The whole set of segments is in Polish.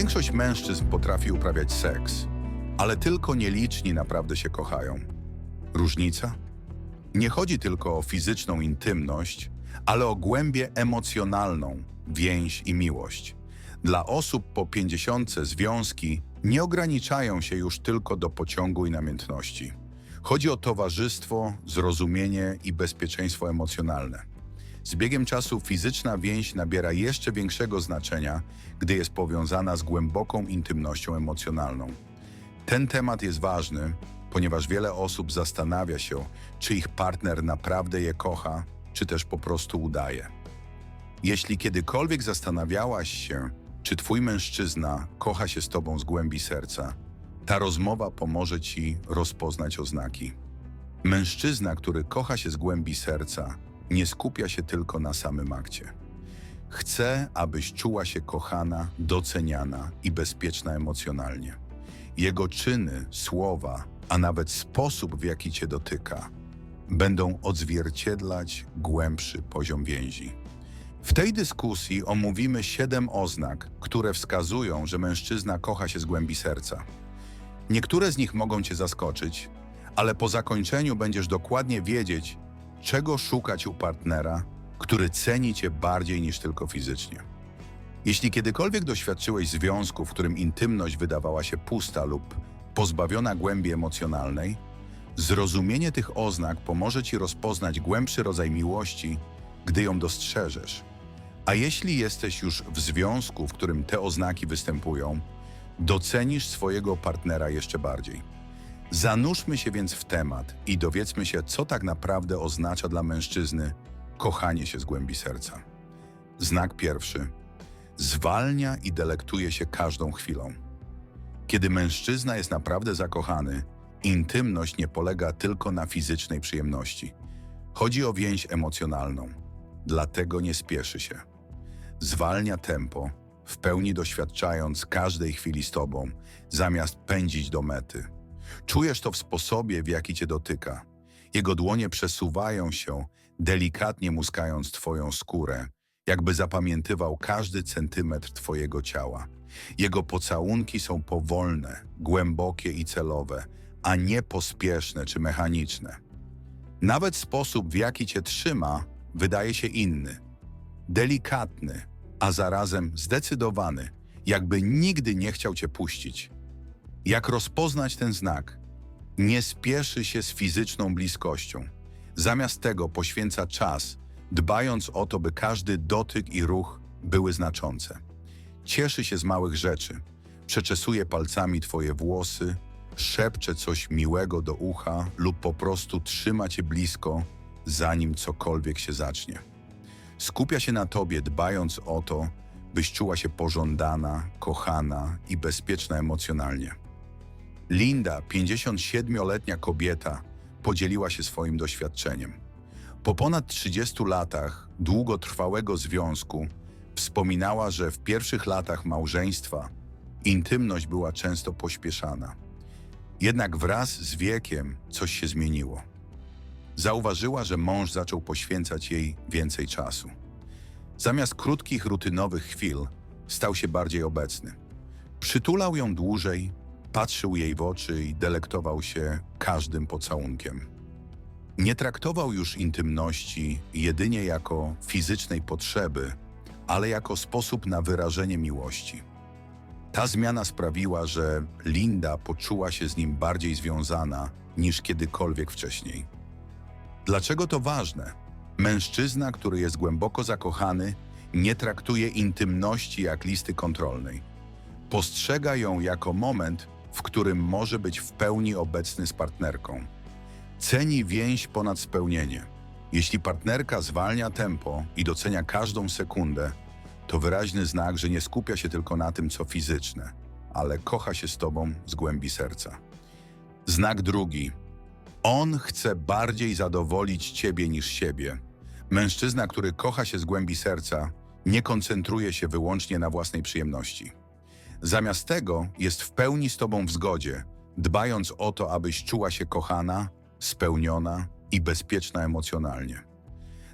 Większość mężczyzn potrafi uprawiać seks, ale tylko nieliczni naprawdę się kochają. Różnica? Nie chodzi tylko o fizyczną intymność, ale o głębię emocjonalną, więź i miłość. Dla osób po pięćdziesiątce związki nie ograniczają się już tylko do pociągu i namiętności. Chodzi o towarzystwo, zrozumienie i bezpieczeństwo emocjonalne. Z biegiem czasu fizyczna więź nabiera jeszcze większego znaczenia, gdy jest powiązana z głęboką intymnością emocjonalną. Ten temat jest ważny, ponieważ wiele osób zastanawia się, czy ich partner naprawdę je kocha, czy też po prostu udaje. Jeśli kiedykolwiek zastanawiałaś się, czy twój mężczyzna kocha się z tobą z głębi serca, ta rozmowa pomoże ci rozpoznać oznaki. Mężczyzna, który kocha się z głębi serca, nie skupia się tylko na samym akcie. Chce, abyś czuła się kochana, doceniana i bezpieczna emocjonalnie. Jego czyny, słowa, a nawet sposób, w jaki cię dotyka, będą odzwierciedlać głębszy poziom więzi. W tej dyskusji omówimy siedem oznak, które wskazują, że mężczyzna kocha się z głębi serca. Niektóre z nich mogą cię zaskoczyć, ale po zakończeniu będziesz dokładnie wiedzieć, czego szukać u partnera, który ceni cię bardziej niż tylko fizycznie. Jeśli kiedykolwiek doświadczyłeś związku, w którym intymność wydawała się pusta lub pozbawiona głębi emocjonalnej, zrozumienie tych oznak pomoże ci rozpoznać głębszy rodzaj miłości, gdy ją dostrzeżesz. A jeśli jesteś już w związku, w którym te oznaki występują, docenisz swojego partnera jeszcze bardziej. Zanurzmy się więc w temat i dowiedzmy się, co tak naprawdę oznacza dla mężczyzny kochanie się z głębi serca. Znak pierwszy. Zwalnia i delektuje się każdą chwilą. Kiedy mężczyzna jest naprawdę zakochany, intymność nie polega tylko na fizycznej przyjemności. Chodzi o więź emocjonalną, dlatego nie spieszy się. Zwalnia tempo, w pełni doświadczając każdej chwili z tobą, zamiast pędzić do mety. Czujesz to w sposobie, w jaki cię dotyka. Jego dłonie przesuwają się, delikatnie muskając twoją skórę, jakby zapamiętywał każdy centymetr twojego ciała. Jego pocałunki są powolne, głębokie i celowe, a nie pospieszne czy mechaniczne. Nawet sposób, w jaki cię trzyma, wydaje się inny. Delikatny, a zarazem zdecydowany, jakby nigdy nie chciał cię puścić. Jak rozpoznać ten znak? Nie spieszy się z fizyczną bliskością. Zamiast tego poświęca czas, dbając o to, by każdy dotyk i ruch były znaczące. Cieszy się z małych rzeczy. Przeczesuje palcami twoje włosy, szepcze coś miłego do ucha lub po prostu trzyma cię blisko, zanim cokolwiek się zacznie. Skupia się na tobie, dbając o to, byś czuła się pożądana, kochana i bezpieczna emocjonalnie. Linda, 57-letnia kobieta, podzieliła się swoim doświadczeniem. Po ponad 30 latach długotrwałego związku wspominała, że w pierwszych latach małżeństwa intymność była często pośpieszana. Jednak wraz z wiekiem coś się zmieniło. Zauważyła, że mąż zaczął poświęcać jej więcej czasu. Zamiast krótkich, rutynowych chwil, stał się bardziej obecny. Przytulał ją dłużej, patrzył jej w oczy i delektował się każdym pocałunkiem. Nie traktował już intymności jedynie jako fizycznej potrzeby, ale jako sposób na wyrażenie miłości. Ta zmiana sprawiła, że Linda poczuła się z nim bardziej związana niż kiedykolwiek wcześniej. Dlaczego to ważne? Mężczyzna, który jest głęboko zakochany, nie traktuje intymności jak listy kontrolnej. Postrzega ją jako moment, w którym może być w pełni obecny z partnerką. Ceni więź ponad spełnienie. Jeśli partnerka zwalnia tempo i docenia każdą sekundę, to wyraźny znak, że nie skupia się tylko na tym, co fizyczne, ale kocha się z tobą z głębi serca. Znak drugi. On chce bardziej zadowolić ciebie niż siebie. Mężczyzna, który kocha się z głębi serca, nie koncentruje się wyłącznie na własnej przyjemności. Zamiast tego jest w pełni z tobą w zgodzie, dbając o to, abyś czuła się kochana, spełniona i bezpieczna emocjonalnie.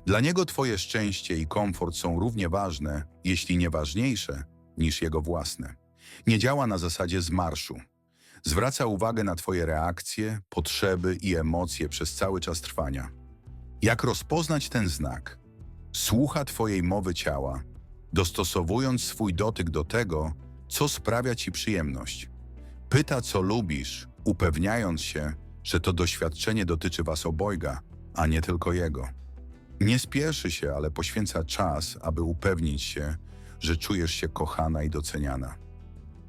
Dla niego twoje szczęście i komfort są równie ważne, jeśli nie ważniejsze, niż jego własne. Nie działa na zasadzie zmarszu. Zwraca uwagę na Twoje reakcje, potrzeby i emocje przez cały czas trwania. Jak rozpoznać ten znak? Słucha Twojej mowy ciała, dostosowując swój dotyk do tego, co sprawia Ci przyjemność. Pyta, co lubisz, upewniając się, że to doświadczenie dotyczy Was obojga, a nie tylko jego. Nie spieszy się, ale poświęca czas, aby upewnić się, że czujesz się kochana i doceniana.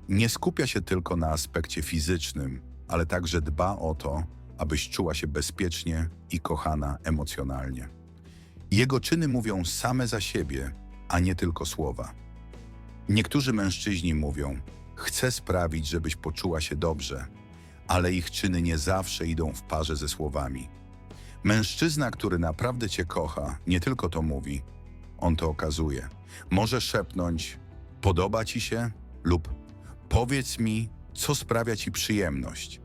Nie skupia się tylko na aspekcie fizycznym, ale także dba o to, abyś czuła się bezpiecznie i kochana emocjonalnie. Jego czyny mówią same za siebie, a nie tylko słowa. Niektórzy mężczyźni mówią: Chcę sprawić, żebyś poczuła się dobrze, ale ich czyny nie zawsze idą w parze ze słowami. Mężczyzna, który naprawdę cię kocha, nie tylko to mówi, on to okazuje. Może szepnąć: Podoba ci się? lub Powiedz mi, co sprawia ci przyjemność.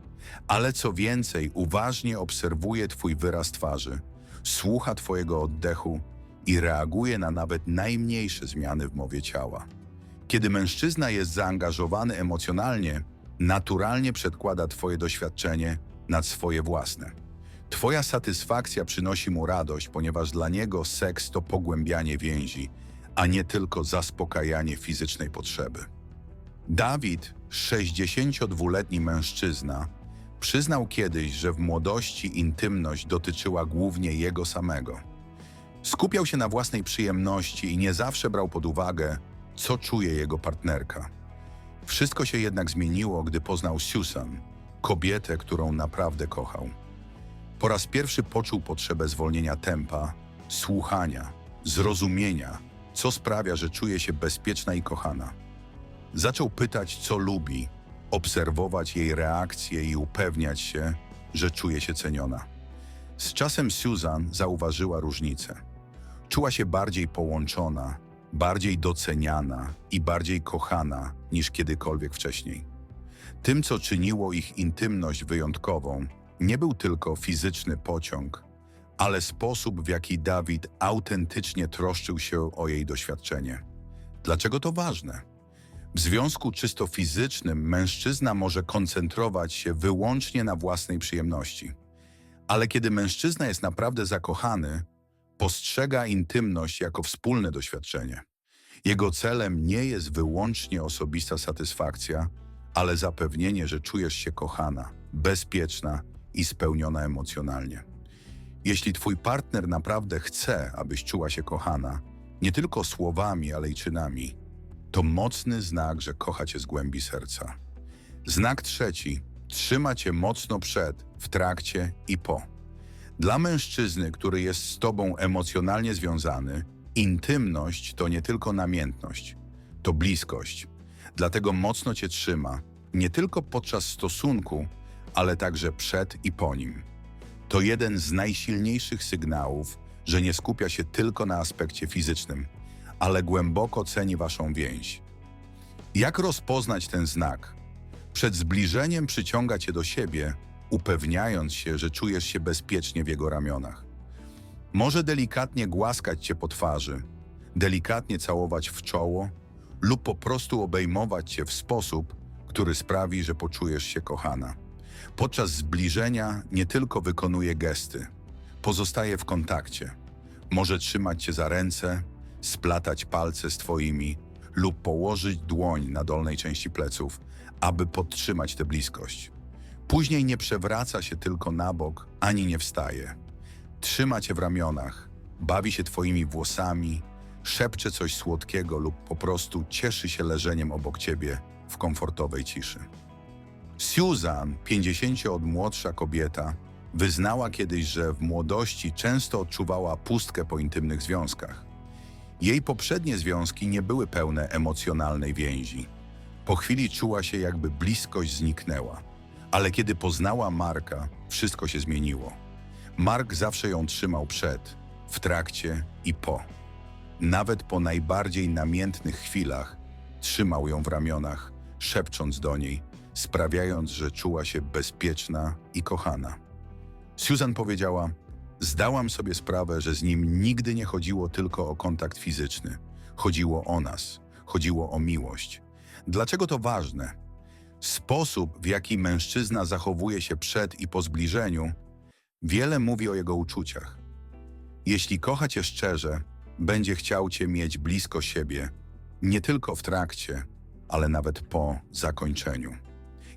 Ale co więcej, uważnie obserwuje twój wyraz twarzy, słucha twojego oddechu i reaguje na nawet najmniejsze zmiany w mowie ciała. Kiedy mężczyzna jest zaangażowany emocjonalnie, naturalnie przedkłada twoje doświadczenie nad swoje własne. Twoja satysfakcja przynosi mu radość, ponieważ dla niego seks to pogłębianie więzi, a nie tylko zaspokajanie fizycznej potrzeby. Dawid, 62-letni mężczyzna, przyznał kiedyś, że w młodości intymność dotyczyła głównie jego samego. Skupiał się na własnej przyjemności i nie zawsze brał pod uwagę, co czuje jego partnerka. Wszystko się jednak zmieniło, gdy poznał Susan, kobietę, którą naprawdę kochał. Po raz pierwszy poczuł potrzebę zwolnienia tempa, słuchania, zrozumienia, co sprawia, że czuje się bezpieczna i kochana. Zaczął pytać, co lubi, obserwować jej reakcje i upewniać się, że czuje się ceniona. Z czasem Susan zauważyła różnicę. Czuła się bardziej połączona, bardziej doceniana i bardziej kochana niż kiedykolwiek wcześniej. Tym, co czyniło ich intymność wyjątkową, nie był tylko fizyczny pociąg, ale sposób, w jaki Dawid autentycznie troszczył się o jej doświadczenie. Dlaczego to ważne? W związku czysto fizycznym mężczyzna może koncentrować się wyłącznie na własnej przyjemności. Ale kiedy mężczyzna jest naprawdę zakochany, postrzega intymność jako wspólne doświadczenie. Jego celem nie jest wyłącznie osobista satysfakcja, ale zapewnienie, że czujesz się kochana, bezpieczna i spełniona emocjonalnie. Jeśli twój partner naprawdę chce, abyś czuła się kochana, nie tylko słowami, ale i czynami, to mocny znak, że kocha cię z głębi serca. Znak trzeci trzyma cię mocno przed, w trakcie i po. Dla mężczyzny, który jest z tobą emocjonalnie związany, intymność to nie tylko namiętność, to bliskość. Dlatego mocno cię trzyma, nie tylko podczas stosunku, ale także przed i po nim. To jeden z najsilniejszych sygnałów, że nie skupia się tylko na aspekcie fizycznym, ale głęboko ceni waszą więź. Jak rozpoznać ten znak? Przed zbliżeniem przyciąga cię do siebie, upewniając się, że czujesz się bezpiecznie w jego ramionach. Może delikatnie głaskać cię po twarzy, delikatnie całować w czoło lub po prostu obejmować cię w sposób, który sprawi, że poczujesz się kochana. Podczas zbliżenia nie tylko wykonuje gesty, pozostaje w kontakcie. Może trzymać cię za ręce, splatać palce z twoimi lub położyć dłoń na dolnej części pleców, aby podtrzymać tę bliskość. Później nie przewraca się tylko na bok, ani nie wstaje. Trzyma cię w ramionach, bawi się twoimi włosami, szepcze coś słodkiego lub po prostu cieszy się leżeniem obok ciebie w komfortowej ciszy. Susan, 50 od młodsza kobieta, wyznała kiedyś, że w młodości często odczuwała pustkę po intymnych związkach. Jej poprzednie związki nie były pełne emocjonalnej więzi. Po chwili czuła się, jakby bliskość zniknęła. Ale kiedy poznała Marka, wszystko się zmieniło. Mark zawsze ją trzymał przed, w trakcie i po. Nawet po najbardziej namiętnych chwilach trzymał ją w ramionach, szepcząc do niej, sprawiając, że czuła się bezpieczna i kochana. Susan powiedziała: Zdałam sobie sprawę, że z nim nigdy nie chodziło tylko o kontakt fizyczny. Chodziło o nas, chodziło o miłość. Dlaczego to ważne? Sposób, w jaki mężczyzna zachowuje się przed i po zbliżeniu, wiele mówi o jego uczuciach. Jeśli kocha cię szczerze, będzie chciał cię mieć blisko siebie, nie tylko w trakcie, ale nawet po zakończeniu.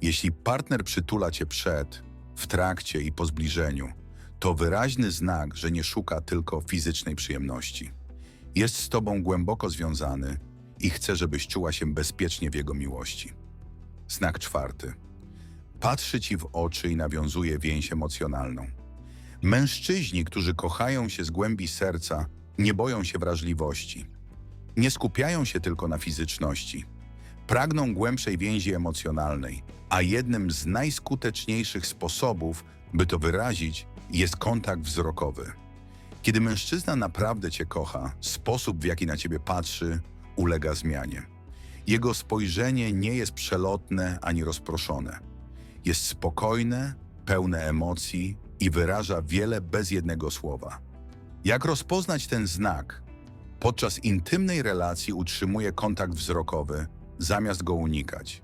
Jeśli partner przytula cię przed, w trakcie i po zbliżeniu, to wyraźny znak, że nie szuka tylko fizycznej przyjemności. Jest z tobą głęboko związany i chce, żebyś czuła się bezpiecznie w jego miłości. Znak czwarty. Patrzy ci w oczy i nawiązuje więź emocjonalną. Mężczyźni, którzy kochają się z głębi serca, nie boją się wrażliwości. Nie skupiają się tylko na fizyczności. Pragną głębszej więzi emocjonalnej, a jednym z najskuteczniejszych sposobów, by to wyrazić, jest kontakt wzrokowy. Kiedy mężczyzna naprawdę cię kocha, sposób w jaki na ciebie patrzy, ulega zmianie. Jego spojrzenie nie jest przelotne ani rozproszone. Jest spokojne, pełne emocji i wyraża wiele bez jednego słowa. Jak rozpoznać ten znak? Podczas intymnej relacji utrzymuje kontakt wzrokowy, zamiast go unikać.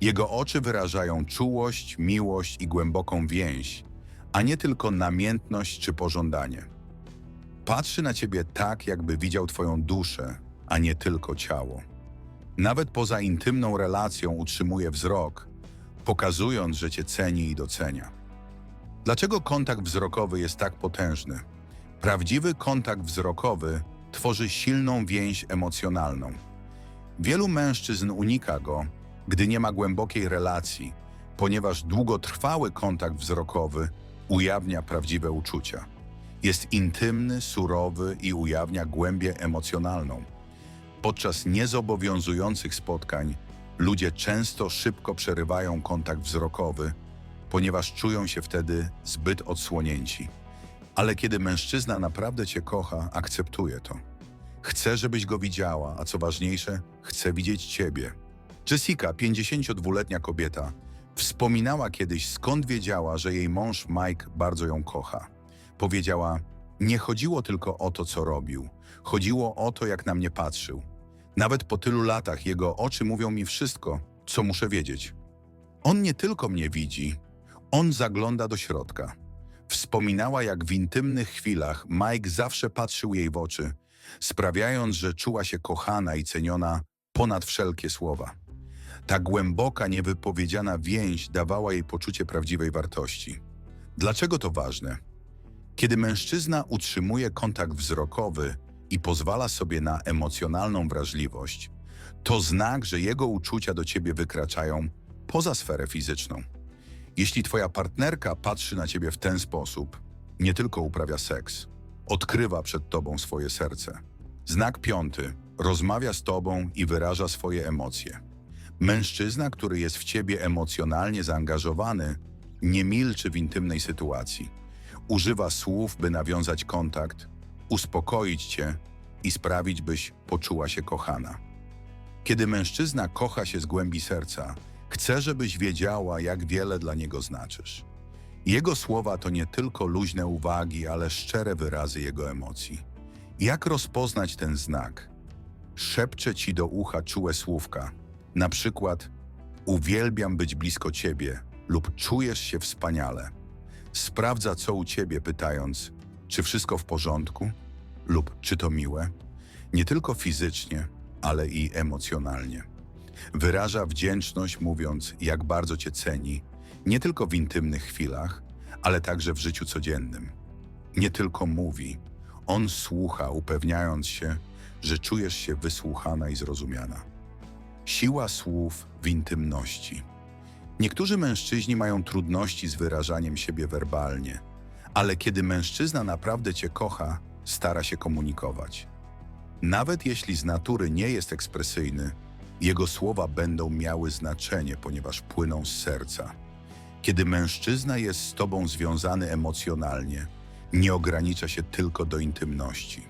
Jego oczy wyrażają czułość, miłość i głęboką więź, a nie tylko namiętność czy pożądanie. Patrzy na ciebie tak, jakby widział twoją duszę, a nie tylko ciało. Nawet poza intymną relacją utrzymuje wzrok, pokazując, że cię ceni i docenia. Dlaczego kontakt wzrokowy jest tak potężny? Prawdziwy kontakt wzrokowy tworzy silną więź emocjonalną. Wielu mężczyzn unika go, gdy nie ma głębokiej relacji, ponieważ długotrwały kontakt wzrokowy ujawnia prawdziwe uczucia. Jest intymny, surowy i ujawnia głębię emocjonalną. Podczas niezobowiązujących spotkań ludzie często szybko przerywają kontakt wzrokowy, ponieważ czują się wtedy zbyt odsłonięci. Ale kiedy mężczyzna naprawdę cię kocha, akceptuje to. Chce, żebyś go widziała, a co ważniejsze, chce widzieć ciebie. Jessica, 52-letnia kobieta, wspominała kiedyś, skąd wiedziała, że jej mąż Mike bardzo ją kocha. Powiedziała: Nie chodziło tylko o to, co robił, chodziło o to, jak na mnie patrzył. Nawet po tylu latach jego oczy mówią mi wszystko, co muszę wiedzieć. On nie tylko mnie widzi, on zagląda do środka. Wspominała, jak w intymnych chwilach Mike zawsze patrzył jej w oczy, sprawiając, że czuła się kochana i ceniona ponad wszelkie słowa. Ta głęboka, niewypowiedziana więź dawała jej poczucie prawdziwej wartości. Dlaczego to ważne? Kiedy mężczyzna utrzymuje kontakt wzrokowy i pozwala sobie na emocjonalną wrażliwość, to znak, że jego uczucia do ciebie wykraczają poza sferę fizyczną. Jeśli twoja partnerka patrzy na ciebie w ten sposób, nie tylko uprawia seks, odkrywa przed tobą swoje serce. Znak piąty rozmawia z tobą i wyraża swoje emocje. Mężczyzna, który jest w ciebie emocjonalnie zaangażowany, nie milczy w intymnej sytuacji. Używa słów, by nawiązać kontakt, uspokoić cię i sprawić, byś poczuła się kochana. Kiedy mężczyzna kocha się z głębi serca, chce, żebyś wiedziała, jak wiele dla niego znaczysz. Jego słowa to nie tylko luźne uwagi, ale szczere wyrazy jego emocji. Jak rozpoznać ten znak? Szepcze ci do ucha czułe słówka, na przykład uwielbiam być blisko ciebie lub czujesz się wspaniale. Sprawdza co u ciebie, pytając, czy wszystko w porządku lub czy to miłe, nie tylko fizycznie, ale i emocjonalnie. Wyraża wdzięczność, mówiąc, jak bardzo cię ceni, nie tylko w intymnych chwilach, ale także w życiu codziennym. Nie tylko mówi, on słucha, upewniając się, że czujesz się wysłuchana i zrozumiana. Siła słów w intymności. Niektórzy mężczyźni mają trudności z wyrażaniem siebie werbalnie, ale kiedy mężczyzna naprawdę cię kocha, stara się komunikować. Nawet jeśli z natury nie jest ekspresyjny, jego słowa będą miały znaczenie, ponieważ płyną z serca. Kiedy mężczyzna jest z tobą związany emocjonalnie, nie ogranicza się tylko do intymności.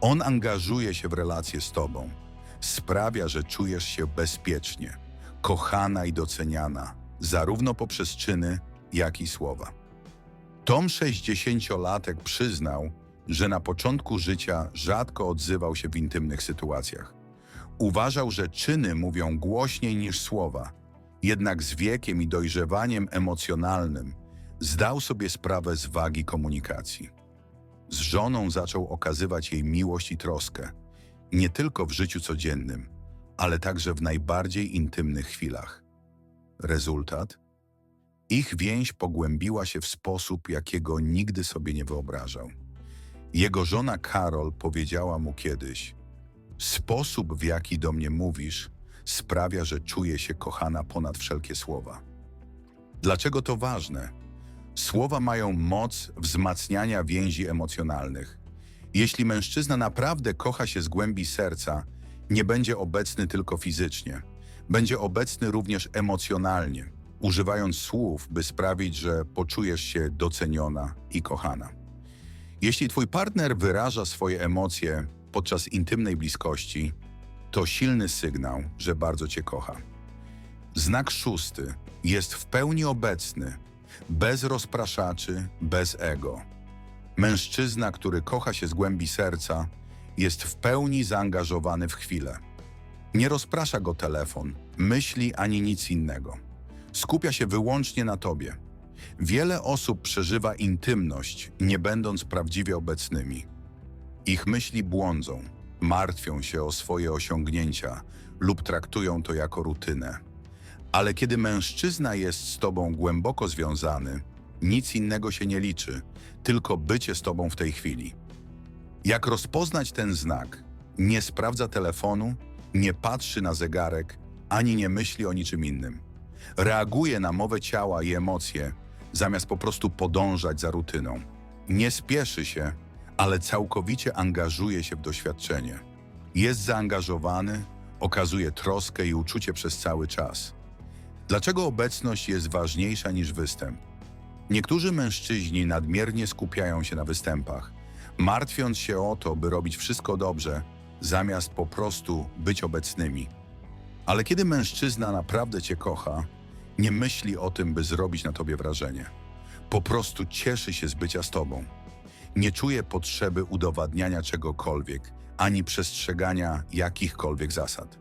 On angażuje się w relacje z tobą, sprawia, że czujesz się bezpiecznie, kochana i doceniana, zarówno poprzez czyny, jak i słowa. Tom 60-latek przyznał, że na początku życia rzadko odzywał się w intymnych sytuacjach. Uważał, że czyny mówią głośniej niż słowa. Jednak z wiekiem i dojrzewaniem emocjonalnym zdał sobie sprawę z wagi komunikacji. Z żoną zaczął okazywać jej miłość i troskę, nie tylko w życiu codziennym, ale także w najbardziej intymnych chwilach. Rezultat? Ich więź pogłębiła się w sposób, jakiego nigdy sobie nie wyobrażał. Jego żona Karol powiedziała mu kiedyś: Sposób, w jaki do mnie mówisz, sprawia, że czuję się kochana ponad wszelkie słowa. Dlaczego to ważne? Słowa mają moc wzmacniania więzi emocjonalnych. Jeśli mężczyzna naprawdę kocha się z głębi serca, nie będzie obecny tylko fizycznie, będzie obecny również emocjonalnie, używając słów, by sprawić, że poczujesz się doceniona i kochana. Jeśli twój partner wyraża swoje emocje podczas intymnej bliskości, to silny sygnał, że bardzo cię kocha. Znak szósty jest w pełni obecny, bez rozpraszaczy, bez ego. Mężczyzna, który kocha się z głębi serca, jest w pełni zaangażowany w chwilę. Nie rozprasza go telefon, myśli ani nic innego. Skupia się wyłącznie na tobie. Wiele osób przeżywa intymność, nie będąc prawdziwie obecnymi. Ich myśli błądzą, martwią się o swoje osiągnięcia lub traktują to jako rutynę. Ale kiedy mężczyzna jest z tobą głęboko związany, nic innego się nie liczy, tylko bycie z tobą w tej chwili. Jak rozpoznać ten znak? Nie sprawdza telefonu, nie patrzy na zegarek, ani nie myśli o niczym innym. Reaguje na mowę ciała i emocje, zamiast po prostu podążać za rutyną. Nie spieszy się, ale całkowicie angażuje się w doświadczenie. Jest zaangażowany, okazuje troskę i uczucie przez cały czas. Dlaczego obecność jest ważniejsza niż występ? Niektórzy mężczyźni nadmiernie skupiają się na występach, martwiąc się o to, by robić wszystko dobrze, zamiast po prostu być obecnymi. Ale kiedy mężczyzna naprawdę cię kocha, nie myśli o tym, by zrobić na tobie wrażenie. Po prostu cieszy się z bycia z tobą. Nie czuje potrzeby udowadniania czegokolwiek, ani przestrzegania jakichkolwiek zasad.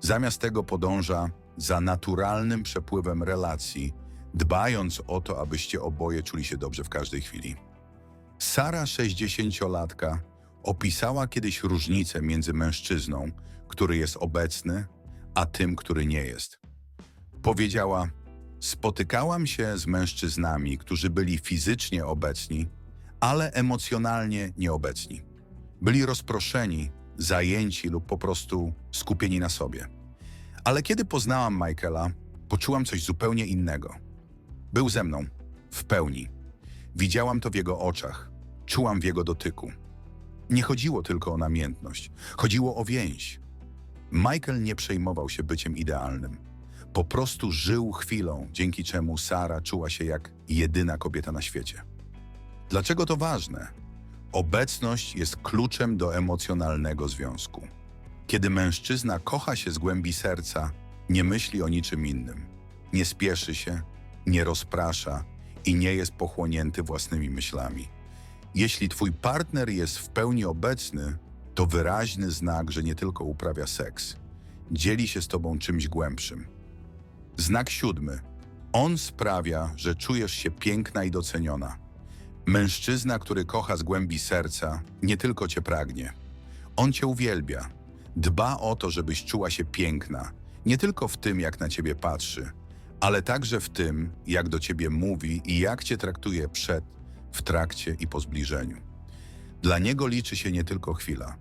Zamiast tego podąża za naturalnym przepływem relacji, dbając o to, abyście oboje czuli się dobrze w każdej chwili. Sara, 60-latka, opisała kiedyś różnicę między mężczyzną, który jest obecny, a tym, który nie jest. Powiedziała: Spotykałam się z mężczyznami, którzy byli fizycznie obecni, ale emocjonalnie nieobecni. Byli rozproszeni, zajęci lub po prostu skupieni na sobie. Ale kiedy poznałam Michaela, poczułam coś zupełnie innego. Był ze mną, w pełni. Widziałam to w jego oczach, czułam w jego dotyku. Nie chodziło tylko o namiętność, chodziło o więź. Michael nie przejmował się byciem idealnym. Po prostu żył chwilą, dzięki czemu Sara czuła się jak jedyna kobieta na świecie. Dlaczego to ważne? Obecność jest kluczem do emocjonalnego związku. Kiedy mężczyzna kocha się z głębi serca, nie myśli o niczym innym. Nie spieszy się, nie rozprasza i nie jest pochłonięty własnymi myślami. Jeśli twój partner jest w pełni obecny, to wyraźny znak, że nie tylko uprawia seks, dzieli się z tobą czymś głębszym. Znak siódmy. On sprawia, że czujesz się piękna i doceniona. Mężczyzna, który kocha z głębi serca, nie tylko cię pragnie. On cię uwielbia. Dba o to, żebyś czuła się piękna, nie tylko w tym, jak na ciebie patrzy, ale także w tym, jak do ciebie mówi i jak cię traktuje przed, w trakcie i po zbliżeniu. Dla niego liczy się nie tylko chwila.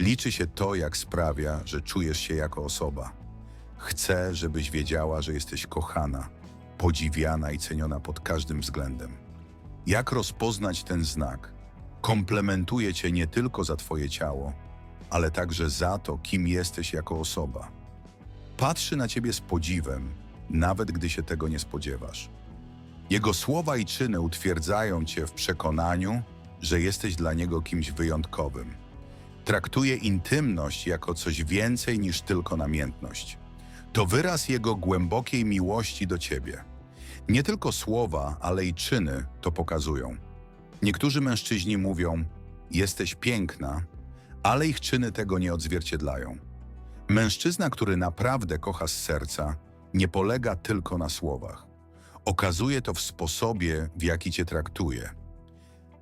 Liczy się to, jak sprawia, że czujesz się jako osoba. Chce, żebyś wiedziała, że jesteś kochana, podziwiana i ceniona pod każdym względem. Jak rozpoznać ten znak? Komplementuje cię nie tylko za twoje ciało, ale także za to, kim jesteś jako osoba. Patrzy na ciebie z podziwem, nawet gdy się tego nie spodziewasz. Jego słowa i czyny utwierdzają cię w przekonaniu, że jesteś dla niego kimś wyjątkowym. Traktuje intymność jako coś więcej niż tylko namiętność. To wyraz jego głębokiej miłości do ciebie. Nie tylko słowa, ale i czyny to pokazują. Niektórzy mężczyźni mówią: Jesteś piękna, ale ich czyny tego nie odzwierciedlają. Mężczyzna, który naprawdę kocha z serca, nie polega tylko na słowach. Okazuje to w sposobie, w jaki cię traktuje.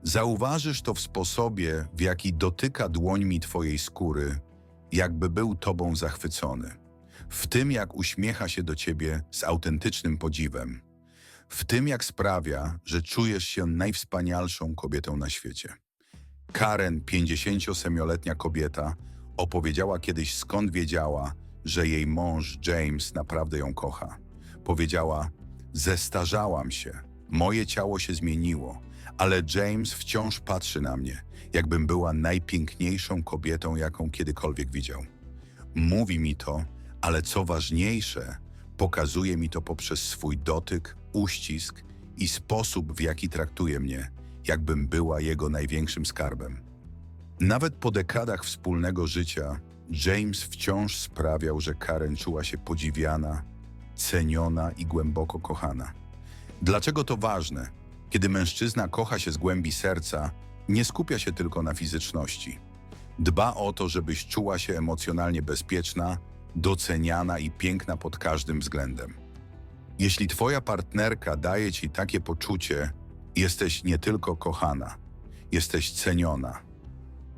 Zauważysz to w sposobie, w jaki dotyka dłońmi twojej skóry, jakby był tobą zachwycony. W tym, jak uśmiecha się do ciebie z autentycznym podziwem. W tym, jak sprawia, że czujesz się najwspanialszą kobietą na świecie. Karen, 57-letnia kobieta, opowiedziała kiedyś skąd wiedziała, że jej mąż James naprawdę ją kocha. Powiedziała: Zestarzałam się, moje ciało się zmieniło, ale James wciąż patrzy na mnie, jakbym była najpiękniejszą kobietą, jaką kiedykolwiek widział. Mówi mi to, ale co ważniejsze, pokazuje mi to poprzez swój dotyk, uścisk i sposób, w jaki traktuje mnie, jakbym była jego największym skarbem. Nawet po dekadach wspólnego życia, James wciąż sprawiał, że Karen czuła się podziwiana, ceniona i głęboko kochana. Dlaczego to ważne? Kiedy mężczyzna kocha się z głębi serca, nie skupia się tylko na fizyczności. Dba o to, żebyś czuła się emocjonalnie bezpieczna, doceniana i piękna pod każdym względem. Jeśli twoja partnerka daje ci takie poczucie, jesteś nie tylko kochana, jesteś ceniona.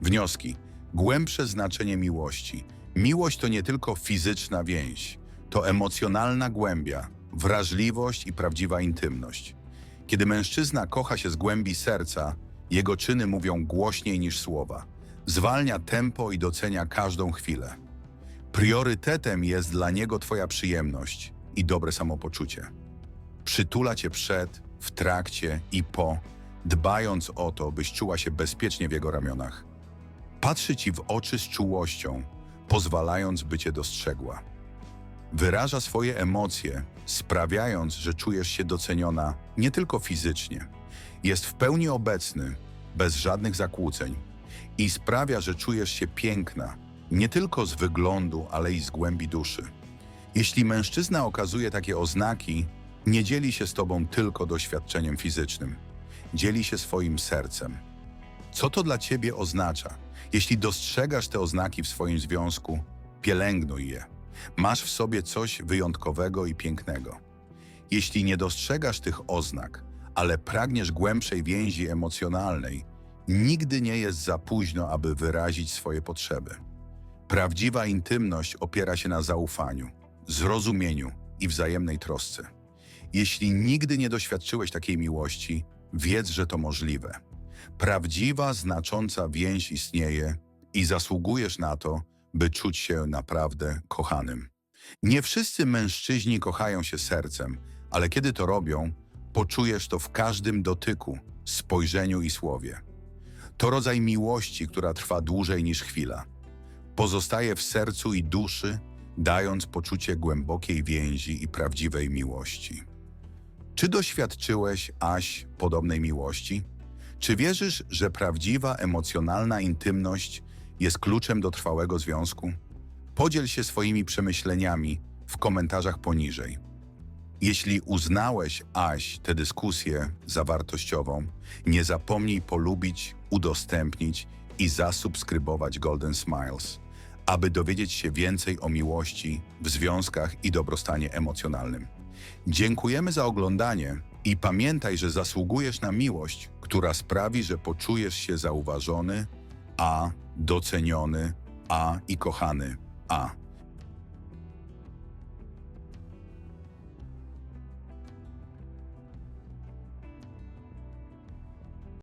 Wnioski. Głębsze znaczenie miłości. Miłość to nie tylko fizyczna więź, to emocjonalna głębia, wrażliwość i prawdziwa intymność. Kiedy mężczyzna kocha się z głębi serca, jego czyny mówią głośniej niż słowa. Zwalnia tempo i docenia każdą chwilę. Priorytetem jest dla niego Twoja przyjemność i dobre samopoczucie. Przytula Cię przed, w trakcie i po, dbając o to, byś czuła się bezpiecznie w jego ramionach. Patrzy Ci w oczy z czułością, pozwalając, by Cię dostrzegła. Wyraża swoje emocje, sprawiając, że czujesz się doceniona nie tylko fizycznie. Jest w pełni obecny, bez żadnych zakłóceń i sprawia, że czujesz się piękna, nie tylko z wyglądu, ale i z głębi duszy. Jeśli mężczyzna okazuje takie oznaki, nie dzieli się z tobą tylko doświadczeniem fizycznym, dzieli się swoim sercem. Co to dla ciebie oznacza? Jeśli dostrzegasz te oznaki w swoim związku, pielęgnuj je. Masz w sobie coś wyjątkowego i pięknego. Jeśli nie dostrzegasz tych oznak, ale pragniesz głębszej więzi emocjonalnej, nigdy nie jest za późno, aby wyrazić swoje potrzeby. Prawdziwa intymność opiera się na zaufaniu, zrozumieniu i wzajemnej trosce. Jeśli nigdy nie doświadczyłeś takiej miłości, wiedz, że to możliwe. Prawdziwa, znacząca więź istnieje i zasługujesz na to, by czuć się naprawdę kochanym. Nie wszyscy mężczyźni kochają się sercem, ale kiedy to robią, poczujesz to w każdym dotyku, spojrzeniu i słowie. To rodzaj miłości, która trwa dłużej niż chwila. Pozostaje w sercu i duszy, dając poczucie głębokiej więzi i prawdziwej miłości. Czy doświadczyłeś, Aś, podobnej miłości? Czy wierzysz, że prawdziwa emocjonalna intymność jest kluczem do trwałego związku? Podziel się swoimi przemyśleniami w komentarzach poniżej. Jeśli uznałeś, Aś, tę dyskusję za wartościową, nie zapomnij polubić, udostępnić i zasubskrybować Golden Smiles, aby dowiedzieć się więcej o miłości w związkach i dobrostanie emocjonalnym. Dziękujemy za oglądanie i pamiętaj, że zasługujesz na miłość, która sprawi, że poczujesz się zauważony, a doceniony, a i kochany, a.